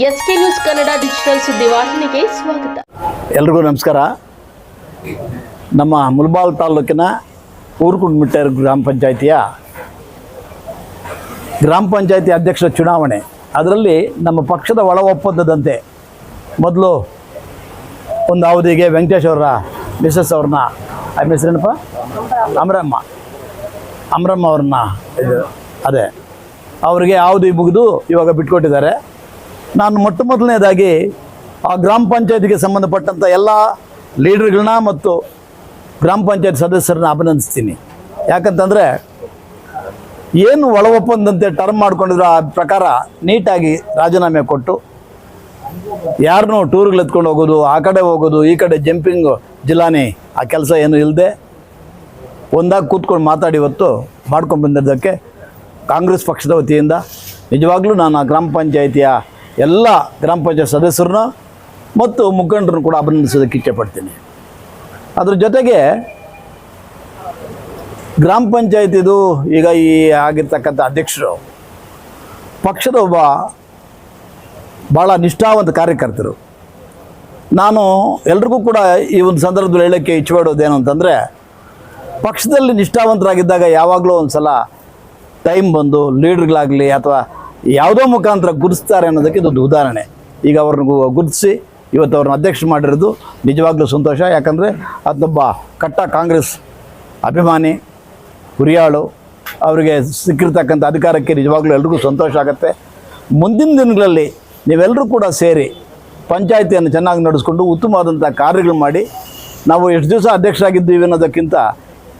S K news Kannada digital ಸುದ್ದಿವಾಹಿನಿಗೆ ಸ್ವಾಗತ. ಎಲ್ರಿಗೂ ನಮಸ್ಕಾರ. ನಮ್ಮ ಮುಲ್ಬಾಲ್ ತಾಲೂಕಿನ ಊರುಕುಂಡ್ಮಿಟ್ಟರ್ ಗ್ರಾಮ ಪಂಚಾಯಿತಿಯ ಗ್ರಾಮ ಪಂಚಾಯಿತಿ ಅಧ್ಯಕ್ಷರ ಚುನಾವಣೆ. ಅದರಲ್ಲಿ ನಮ್ಮ ಪಕ್ಷದ ಒಳ ಒಪ್ಪಂದದಂತೆ ಮೊದಲು ಒಂದು ಅವಧಿಗೆ ವೆಂಕಟೇಶ್ ಅವರ ಮಿಸಸ್ ಅವ್ರನ್ನ, ಆ ಹೆಸರೇನಪ್ಪ ಅಮರಮ್ಮ. ಅಮರಮ್ಮ ಅವ್ರನ್ನ ಇದು, ಅದೇ. ಅವರಿಗೆ ಅವಧಿ ಮುಗಿದು ಇವಾಗ ಬಿಟ್ಕೊಟ್ಟಿದ್ದಾರೆ. ನಾನು ಮೊಟ್ಟ ಮೊದಲನೇದಾಗಿ ಆ ಗ್ರಾಮ ಪಂಚಾಯತಿಗೆ ಸಂಬಂಧಪಟ್ಟಂಥ ಎಲ್ಲ ಲೀಡರ್ಗಳನ್ನ ಮತ್ತು ಗ್ರಾಮ ಪಂಚಾಯತ್ ಸದಸ್ಯರನ್ನ ಅಭಿನಂದಿಸ್ತೀನಿ. ಯಾಕಂತಂದರೆ ಏನು ಒಳ ಒಪ್ಪಂದಂತೆ ಟರ್ಮ್ ಮಾಡ್ಕೊಂಡಿದ್ರು ಆ ಪ್ರಕಾರ ನೀಟಾಗಿ ರಾಜೀನಾಮೆ ಕೊಟ್ಟು ಯಾರನ್ನೂ ಟೂರ್ಗಳು ಎತ್ಕೊಂಡು ಹೋಗೋದು, ಆ ಕಡೆ ಹೋಗೋದು, ಈ ಕಡೆ ಜಂಪಿಂಗ್ ಜಿಲ್ಲಾನೇ ಆ ಕೆಲಸ ಏನು ಇಲ್ಲದೆ ಒಂದಾಗಿ ಕೂತ್ಕೊಂಡು ಮಾತಾಡಿ ಇವತ್ತು ಮಾಡ್ಕೊಂಡು ಬಂದಿದ್ದಕ್ಕೆ ಕಾಂಗ್ರೆಸ್ ಪಕ್ಷದ ವತಿಯಿಂದ ನಿಜವಾಗ್ಲೂ ನಾನು ಆ ಗ್ರಾಮ ಪಂಚಾಯಿತಿಯ ಎಲ್ಲ ಗ್ರಾಮ ಪಂಚಾಯತ್ ಸದಸ್ಯರನ್ನ ಮತ್ತು ಮುಖಂಡರನ್ನು ಕೂಡ ಅಭಿನಂದಿಸೋದಕ್ಕೆ ಇಚ್ಛೆಪಡ್ತೀನಿ. ಅದ್ರ ಜೊತೆಗೆ ಗ್ರಾಮ ಪಂಚಾಯತಿದು ಈಗ ಈ ಆಗಿರ್ತಕ್ಕಂಥ ಅಧ್ಯಕ್ಷರು, ಪಕ್ಷದ ಒಬ್ಬ ಭಾಳ ನಿಷ್ಠಾವಂತ ಕಾರ್ಯಕರ್ತರು. ನಾನು ಎಲ್ರಿಗೂ ಕೂಡ ಈ ಒಂದು ಸಂದರ್ಭದಲ್ಲಿ ಹೇಳೋಕ್ಕೆ ಇಚ್ಛೆಪಡೋದೇನು ಅಂತಂದರೆ, ಪಕ್ಷದಲ್ಲಿ ನಿಷ್ಠಾವಂತರಾಗಿದ್ದಾಗ ಯಾವಾಗಲೂ ಒಂದು ಸಲ ಟೈಮ್ ಬಂದು, ಲೀಡ್ರ್ಗಳಾಗಲಿ ಅಥವಾ ಯಾವುದೋ ಮುಖಾಂತರ ಗುರುತಿಸ್ತಾರೆ ಅನ್ನೋದಕ್ಕೆ ಇದೊಂದು ಉದಾಹರಣೆ. ಈಗ ಅವ್ರನ್ನ ಗುರುತಿಸಿ ಇವತ್ತು ಅವ್ರನ್ನ ಅಧ್ಯಕ್ಷ ಮಾಡಿರೋದು ನಿಜವಾಗ್ಲೂ ಸಂತೋಷ. ಯಾಕಂದರೆ ಅದನ್ನೊಬ್ಬ ಕಟ್ಟ ಕಾಂಗ್ರೆಸ್ ಅಭಿಮಾನಿ, ಹುರಿಯಾಳು, ಅವರಿಗೆ ಸಿಕ್ಕಿರ್ತಕ್ಕಂಥ ಅಧಿಕಾರಕ್ಕೆ ನಿಜವಾಗ್ಲೂ ಎಲ್ರಿಗೂ ಸಂತೋಷ ಆಗುತ್ತೆ. ಮುಂದಿನ ದಿನಗಳಲ್ಲಿ ನೀವೆಲ್ಲರೂ ಕೂಡ ಸೇರಿ ಪಂಚಾಯಿತಿಯನ್ನು ಚೆನ್ನಾಗಿ ನಡೆಸ್ಕೊಂಡು ಉತ್ತಮವಾದಂಥ ಕಾರ್ಯಗಳು ಮಾಡಿ, ನಾವು ಎಷ್ಟು ದಿವಸ ಅಧ್ಯಕ್ಷರಾಗಿದ್ದೀವಿ ಅನ್ನೋದಕ್ಕಿಂತ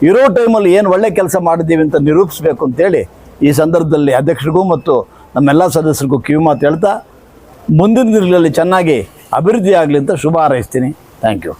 ಇರೋ ಟೈಮಲ್ಲಿ ಏನು ಒಳ್ಳೆ ಕೆಲಸ ಮಾಡಿದ್ದೀವಿ ಅಂತ ನಿರೂಪಿಸಬೇಕು ಅಂತೇಳಿ ಈ ಸಂದರ್ಭದಲ್ಲಿ ಅಧ್ಯಕ್ಷರಿಗೂ ಮತ್ತು ನಮ್ಮೆಲ್ಲ ಸದಸ್ಯರಿಗೂ ಕಿವಿ ಮಾತು ಹೇಳ್ತಾ ಮುಂದಿನ ದಿನಗಳಲ್ಲಿ ಚೆನ್ನಾಗಿ ಅಭಿವೃದ್ಧಿ ಆಗಲಿ ಅಂತ ಶುಭ ಹಾರೈಸ್ತೀನಿ. Thank you